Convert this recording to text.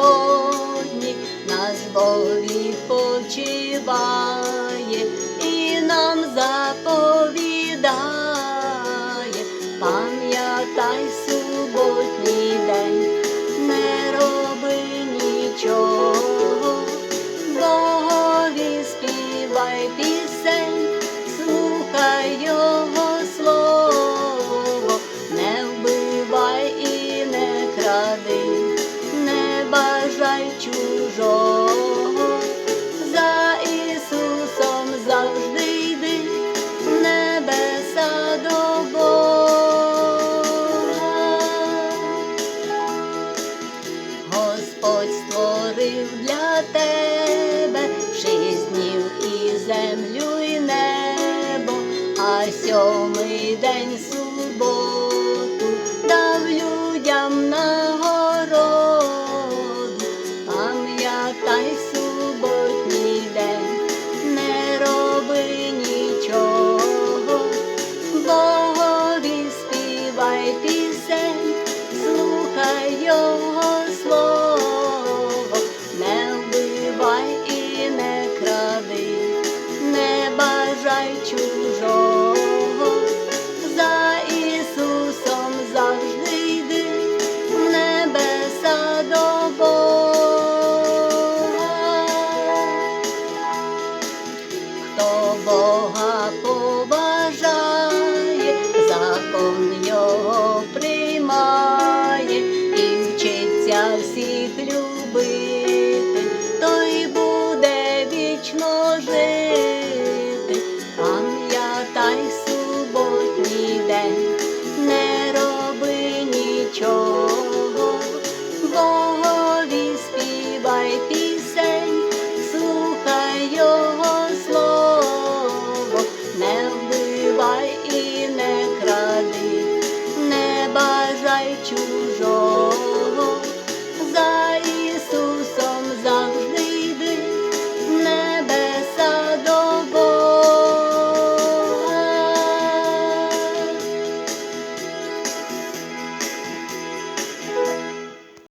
Господній нас волі почиває і нам заповідає, пам'ятай суботній день, не роби нічого, Богові співай пісень. тебе шість днів і землю, і небо, а сьомий день су. see through.